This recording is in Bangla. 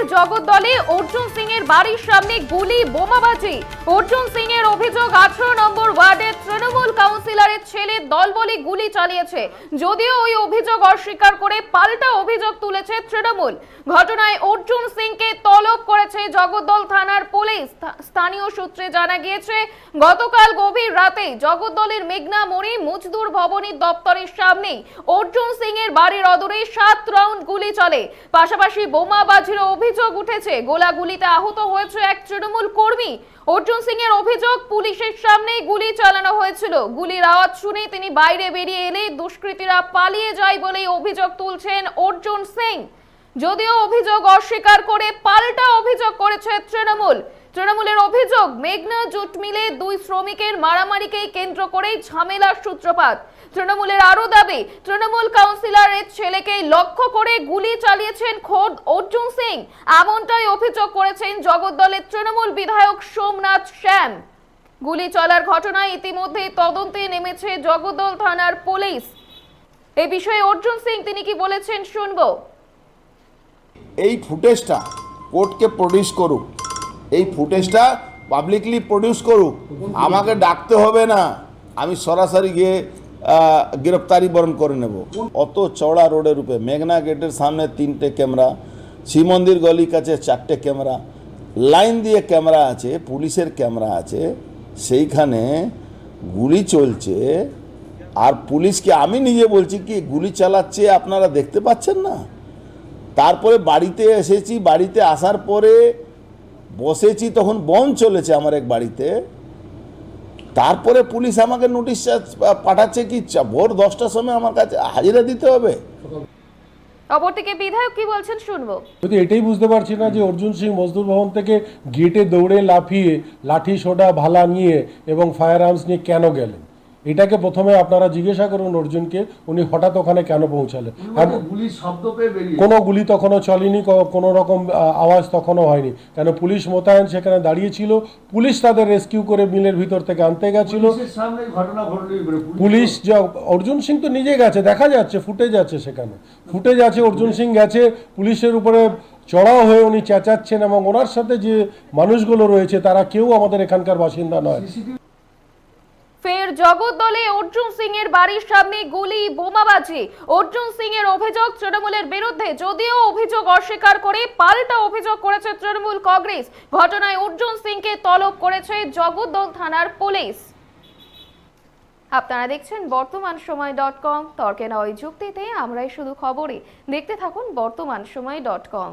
ফের জগদ্দলে অর্জুন সিং এর বাড়ির সামনে গুলি, বোমাবাজি। অর্জুন সিং এর অভিযোগ আঠারো নম্বর ওয়ার্ডের তৃণমূল কাউন্সিলরের ছেলে দলবলে গুলি চালিয়েছে। যদিও ওই অভিযোগ অস্বীকার করে পাল্টা অভিযোগ তুলেছে তৃণমূল। ঘটনায় অর্জুন সিংকে তলব করেছে জগদ্দল থানার পুলিশ। স্থানীয় সূত্রে জানা গিয়েছে, গতকাল গভীর রাতে জগদ্দলের মেঘনা মোড়ে মুজদুর ভবনের দপ্তরের সামনে অর্জুন সিং এর বাড়ির অদূরে সাত রাউন্ড গুলি চলে। পাশাপাশি বোমাবাজির অভিযোগ উঠেছে। গোলাগুলিতে আহত হয়েছে এক তৃণমূল কর্মী। অর্জুন সিং এর অভিযোগ, পুলিশের সামনে গুলি চালানো হয়েছিল। গুলির আওয়াজ শুনে তিনি বাইরে বেরিয়ে এলে দুষ্কৃতীরা পালিয়ে যায় বলেই অভিযোগ তুলছেন অর্জুন সিং। যদিও অভিযোগ অস্বীকার করে পাল্টা অভিযোগ করেছে তৃণমূল। তৃণমূলের অভিযোগ, মেঘনা জুট মিলে দুই শ্রমিকের মারামারিকেই কেন্দ্র করেই ঝামেলার সূত্রপাত। তৃণমূলের আরও দাবি, তৃণমূল কাউন্সিলরের ছেলেকে লক্ষ্য করে গুলি চালিয়েছেন খোদ অর্জুন সিং। এমনটাই অভিযোগ করেছেন জগদ্দলের তৃণমূল বিধায়ক সোমনাথ শ্যাম। গুলি চলার ঘটনায় ইতিমধ্যে তদন্তে নেমেছে জগদ্দল থানার পুলিশ। এ বিষয়ে অর্জুন সিং, তিনি কি বলেছেন শুনব। এই ফুটেজটা কোর্টকে প্রডিউস করুক। এই ফুটেজটা পাবলিকলি প্রডিউস করুক। আমাকে ডাকতে হবে না। আমি সরাসরি গিয়ে গ্রেপ্তারি বরণ করে নেব। অত চওড়া রোডের উপরে, মেঘনা গেটের সামনে তিনটে ক্যামেরা শ্রী মন্দির গলির কাছে চারটে ক্যামেরা, লাইন দিয়ে ক্যামেরা আছে, পুলিশের ক্যামেরা আছে। সেইখানে গুলি চলছে আর পুলিশকে আমি নিজে বলছি কি, গুলি চালাচ্ছে আপনারা দেখতে পাচ্ছেন না? তারপরে বাড়িতে এসেছি, বাড়িতে আসার পরে বসেছি, তখন বন চলেছে আমার এক বাড়িতে। তারপরে পুলিশ আমাকে নোটিশ পাঠাচ্ছে কি, ভোর দশটার সময় আমার কাছে হাজিরা দিতে হবে? অপরদিকে বিধায়ক কি বলছেন শুনব। যদি এটাই বুঝতে পারছি না যে অর্জুন সিং মজদুর ভবন থেকে গেটে দৌড়ে লাফিয়ে লাঠি সোডা ভালা নিয়ে এবং ফায়ার আর্মস নিয়ে কেন গেলেন? এটাকে প্রথমে আপনারা জিজ্ঞাসা করুন অর্জুনকে উনি হঠাৎ ওখানে কেন পৌঁছালেন? কোনো গুলি তখনও চলেনি কোনো রকম আওয়াজ তখনও হয়নি। কেন পুলিশ মোতায়েন সেখানে দাঁড়িয়েছিল পুলিশ তাদের রেস্কিউ করে মিলের ভিতর থেকে আনতে গেছিল? পুলিশ যা অর্জুন সিং তো নিজে গেছে দেখা যাচ্ছে ফুটেজ আছে সেখানে। ফুটেজ আছে অর্জুন সিং গেছে পুলিশের উপরে চড়াও হয়ে উনি চেঁচাচ্ছেন এবং ওনার সাথে যে মানুষগুলো রয়েছে তারা কেউ আমাদের এখানকার বাসিন্দা নয়। ফের জগদ্দলে অর্জুন সিং এর বাড়ির সামনে গুলি, বোমাবাজি। অর্জুন সিং এর অভিযোগ তৃণমূলের বিরুদ্ধে, যদিও অভিযোগ অস্বীকার করে পাল্টা অভিযোগ করেছে তৃণমূল কংগ্রেস। ঘটনায় অর্জুন সিংকে তলব করেছে জগদ্দল থানার পুলিশ। আপনারা দেখছেন বর্তমান সময় ডট কম। তর্কে নয় যুক্তিতে, আমরাই শুধু খবরে। দেখতে থাকুন বর্তমান সময় ডট কম।